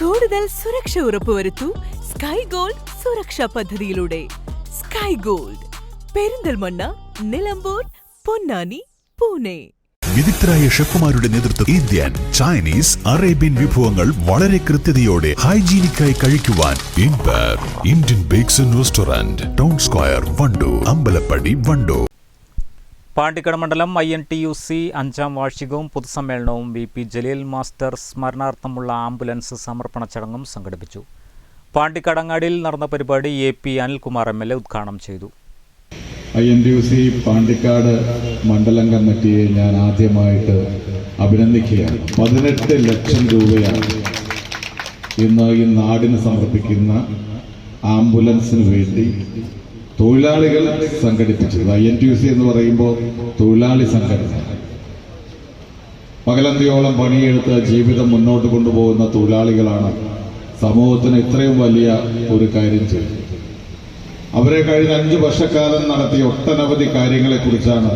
കൂടുതൽ സുരക്ഷ ഉറപ്പുവരുത്തൂ sky Gold സുരക്ഷാ പദ്ധതിയിലൂടെ. Sky Gold Perinthalmanna Nilambur Ponnani Pune. വിദഗ്ധരായ ഷെഫുമാരുടെ നേതൃത്വം ഇന്ത്യൻ ചൈനീസ് അറേബ്യൻ വിഭവങ്ങൾ വളരെ കൃത്യതയോടെ ഹൈജീനിക്കായി കഴിക്കുവാൻ ഇൻപർ Indian bakes and restaurant town square Wandoor Ambalappadi Wandoor Pandikkad മണ്ഡലം I N T U C അഞ്ചാം വാർഷികവും പൊതുസമ്മേളനവും വി പി ജലീൽ മാസ്റ്റർ സ്മരണാർത്ഥമുള്ള ആംബുലൻസ് സമർപ്പണ ചടങ്ങും സംഘടിപ്പിച്ചു. പാണ്ടിക്കടങ്ങാടിയിൽ നടന്ന പരിപാടി A P Anilkumar M L A ഉദ്ഘാടനം ചെയ്തു. I N T U C Pandikkad മണ്ഡലം കമ്മിറ്റിയെ ഞാൻ ആദ്യമായിട്ട് അഭിനന്ദിക്കുകയാണ്. പതിനെട്ട് ലക്ഷം രൂപയാണ് ഇന്ന് ഈ നാടിന് സമർപ്പിക്കുന്ന ആംബുലൻസിന് വേണ്ടി തൊഴിലാളികൾ സംഘടിപ്പിച്ചത്. ഐ എൻ ടി സി എന്ന് പറയുമ്പോൾ തൊഴിലാളി സംഘടന. പകലന്തിയോളം പണിയെടുത്ത് ജീവിതം മുന്നോട്ട് കൊണ്ടുപോകുന്ന തൊഴിലാളികളാണ് സമൂഹത്തിന് ഇത്രയും വലിയ ഒരു കാര്യം ചെയ്തത്. അവരെ കഴിഞ്ഞ അഞ്ചു വർഷക്കാലം നടത്തിയ ഒട്ടനവധി കാര്യങ്ങളെക്കുറിച്ചാണ്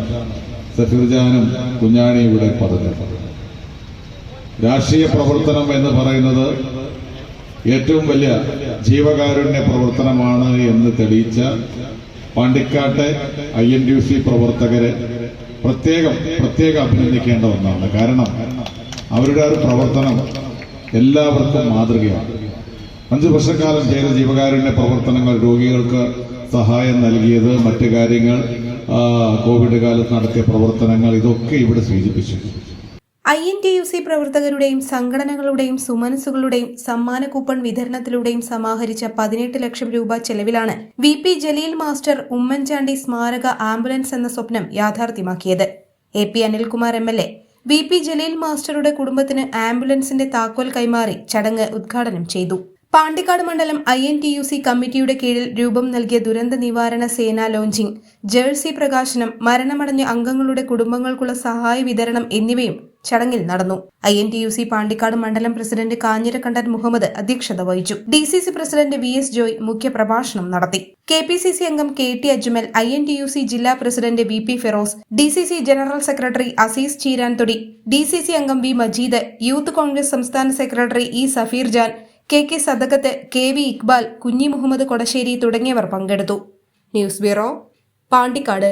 സഫീർജാനും കുഞ്ഞാണിയും ഇവിടെ പറഞ്ഞത്. രാഷ്ട്രീയ പ്രവർത്തനം എന്ന് പറയുന്നത് ഏറ്റവും വലിയ ജീവകാരുണ്യ പ്രവർത്തനമാണ് എന്ന് തെളിയിച്ച പാണ്ടിക്കാട്ടെ ഐ എൻ ഡി സി പ്രവർത്തകരെ പ്രത്യേകം പ്രത്യേകം അഭിനന്ദിക്കേണ്ട ഒന്നാണ്. കാരണം അവരുടെ ഒരു പ്രവർത്തനം എല്ലാവർക്കും മാതൃകയാണ്. അഞ്ചു വർഷക്കാലം ചെയ്ത ജീവകാരുണ്യ പ്രവർത്തനങ്ങൾ രോഗികൾക്ക് സഹായം നൽകിയത് മറ്റു കാര്യങ്ങൾ കോവിഡ് കാലത്ത് നടത്തിയ പ്രവർത്തനങ്ങൾ ഇതൊക്കെ ഇവിടെ സൂചിപ്പിച്ചു. I N T U C പ്രവർത്തകരുടെയും സംഘടനകളുടെയും സുമനസുകളുടെയും സമ്മാന കൂപ്പൺ വിതരണത്തിലൂടെയും സമാഹരിച്ച പതിനെട്ട് ലക്ഷം രൂപ ചെലവിലാണ് V P Jaleel master Oommen Chandy സ്മാരക ആംബുലൻസ് എന്ന സ്വപ്നം യാഥാർത്ഥ്യമാക്കിയത്. A P Anilkumar M L A V P Jaleel മാസ്റ്ററുടെ കുടുംബത്തിന് ആംബുലൻസിന്റെ താക്കോൽ കൈമാറി ചടങ്ങ് ഉദ്ഘാടനം ചെയ്തു. പാണ്ടിക്കാട് മണ്ഡലം I N T U C കമ്മിറ്റിയുടെ കീഴിൽ രൂപം നൽകിയ ദുരന്ത നിവാരണ സേന ലോഞ്ചിംഗ് ജേഴ്സി പ്രകാശനം മരണമടഞ്ഞ അംഗങ്ങളുടെ കുടുംബങ്ങൾക്കുള്ള സഹായ വിതരണം എന്നിവയും ചടങ്ങിൽ നടന്നു. I N T U C Pandikkad മണ്ഡലം പ്രസിഡന്റ് കാഞ്ഞിരക്കണ്ടൻ മുഹമ്മദ് അധ്യക്ഷത വഹിച്ചു. D C C president V S Joy മുഖ്യപ്രഭാഷണം നടത്തി. കെ പി സി സി അംഗം K T Ajmal I N T U C ജില്ലാ president V P Firoz D C C general secretary Azeez Cheeranthodi D C C അംഗം V Majeed youth Congress സംസ്ഥാന secretary E Safeer Jan K K Sadakath K V Iqbal Kunhi Muhammad Kodassery തുടങ്ങിയവർ പങ്കെടുത്തു. News bureau Pandikkad.